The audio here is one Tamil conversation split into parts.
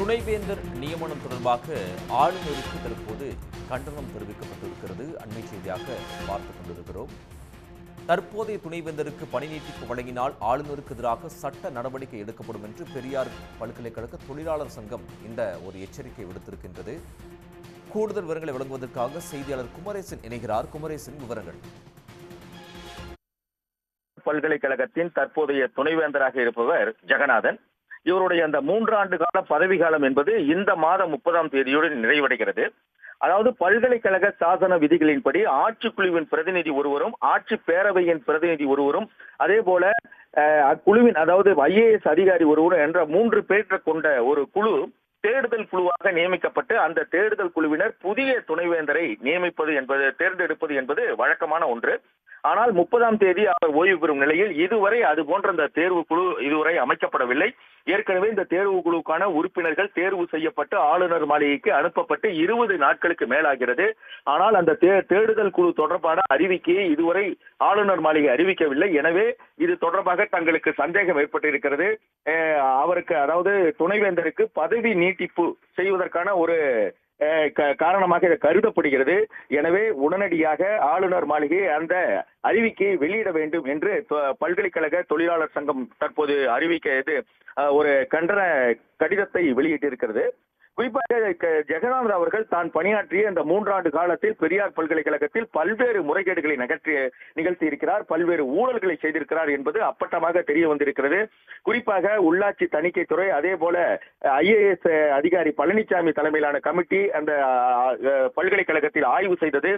துணைவேந்தர் நியமனம் தொடர்பாக ஆளுநருக்கு தற்போது கண்டனம் தெரிவிக்கப்பட்டிருக்கிறது. அண்மை செய்தியாக பார்த்துக் கொண்டிருக்கிறோம். தற்போதைய துணைவேந்தருக்கு பணி நீட்டிப்பு வழங்கினால் ஆளுநருக்கு எதிராக சட்ட நடவடிக்கை எடுக்கப்படும் என்று பெரியார் பல்கலைக்கழக தொழிலாளர் சங்கம் இந்த ஒரு எச்சரிக்கை விடுத்திருக்கின்றது. கூடுதல் விவரங்களை வழங்குவதற்காக செய்தியாளர் குமரேசன் இணைகிறார். குமரேசன் விவரங்கள். பல்கலைக்கழகத்தின் தற்போதைய துணைவேந்தராக இருப்பவர் ஜெகநாதன். இவருடைய அந்த மூன்றாண்டு கால பதவி காலம் என்பது இந்த மாதம் முப்பதாம் தேதியுடன் நிறைவடைகிறது. அதாவது பல்கலைக்கழக சாசன விதிகளின்படி ஆட்சிக்குழுவின் பிரதிநிதி ஒருவரும் ஆட்சி பேரவையின் பிரதிநிதி ஒருவரும் அதே போல அஹ், அக்குழுவின் அதாவது ஐஏஎஸ் அதிகாரி ஒருவரும் என்ற மூன்று பேர் கொண்ட ஒரு குழு தேடுதல் குழுவாக நியமிக்கப்பட்டு அந்த தேடுதல் குழுவினர் புதிய துணைவேந்தரை நியமிப்பது என்பது தேர்ந்தெடுப்பது என்பது வழக்கமான ஒன்று. ஆனால் முப்பதாம் தேதி அவர் ஓய்வு பெறும் நிலையில் இதுவரை அது போன்ற அந்த தேர்வு குழு இதுவரை அமைக்கப்படவில்லை. ஏற்கனவே இந்த தேர்வு குழுவுக்கான உறுப்பினர்கள் தேர்வு செய்யப்பட்டு ஆளுநர் மாளிகைக்கு அனுப்பப்பட்டு இருபது நாட்களுக்கு மேலாகிறது. ஆனால் அந்த தே- தேடுதல் குழு தொடர்பான அறிவிக்கையை இதுவரை ஆளுநர் மாளிகை அறிவிக்கவில்லை. எனவே இது தொடர்பாக தங்களுக்கு சந்தேகம் ஏற்பட்டிருக்கிறது. அவருக்கு அதாவது துணைவேந்தருக்கு பதவி நீட்டிப்பு செய்வதற்கான ஒரு காரணமாக இது கருதப்படுகிறது. எனவே உடனடியாக ஆளுநர் மாளிகை அந்த அறிவிக்கையை வெளியிட வேண்டும் என்று பல்கலைக்கழக தொழிலாளர் சங்கம் தற்போது அறிவிக்க இது ஒரு கண்டன கடிதத்தை வெளியிட்டிருக்கிறது. குறிப்பாக ஜெகநாதன் அவர்கள் தான் பணியாற்றிய இந்த மூன்றாண்டு காலத்தில் பெரியார் பல்கலைக்கழகத்தில் பல்வேறு முறைகேடுகளை நகர்த்தி நிகழ்த்தி இருக்கிறார் பல்வேறு ஊழல்களை செய்திருக்கிறார் என்பது அப்பட்டமாக தெரிய வந்திருக்கிறது. குறிப்பாக உள்ளாட்சி தணிக்கைத்துறை அதே போல ஐஏஎஸ் அதிகாரி பழனிசாமி தலைமையிலான கமிட்டி அந்த பல்கலைக்கழகத்தில் ஆய்வு செய்தது.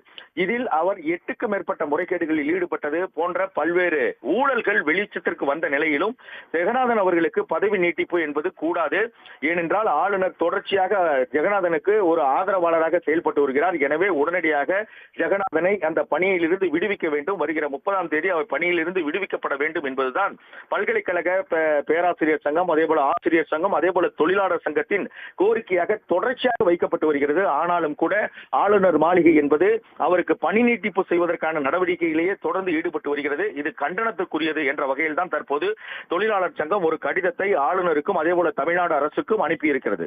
இதில் அவர் எட்டுக்கும் மேற்பட்ட முறைகேடுகளில் ஈடுபட்டது போன்ற பல்வேறு ஊழல்கள் வெளிச்சத்திற்கு வந்த நிலையிலும் ஜெகநாதன் அவர்களுக்கு பதவி நீட்டிப்பு என்பது கூடாது. ஏனென்றால் ஆளுநர் தொடர்ச்சியாக ஜெகநாதனுக்கு ஒரு ஆதரவாளராக செயல்பட்டு வருகிறார். எனவே உடனடியாக ஜெகநாதனை அந்த பணியிலிருந்து விடுவிக்க வேண்டும். வருகிற முப்பதாம் தேதி அவர் பணியிலிருந்து விடுவிக்கப்பட வேண்டும் என்பதுதான் பல்கலைக்கழக பேராசிரியர் சங்கம் அதே போல ஆசிரியர் சங்கம் அதே போல தொழிலாளர் சங்கத்தின் கோரிக்கையாக தொடர்ச்சியாக வைக்கப்பட்டு வருகிறது. ஆனாலும் கூட ஆளுநர் மாளிகை என்பது அவருக்கு பணி நீட்டிப்பு செய்வதற்கான நடவடிக்கையிலேயே தொடர்ந்து ஈடுபட்டு வருகிறது. இது கண்டனத்துக்குரியது என்ற வகையில் தான் தற்போது தொழிலாளர் சங்கம் ஒரு கடிதத்தை ஆளுநருக்கும் அதே போல தமிழ்நாடு அரசுக்கும் அனுப்பியிருக்கிறது.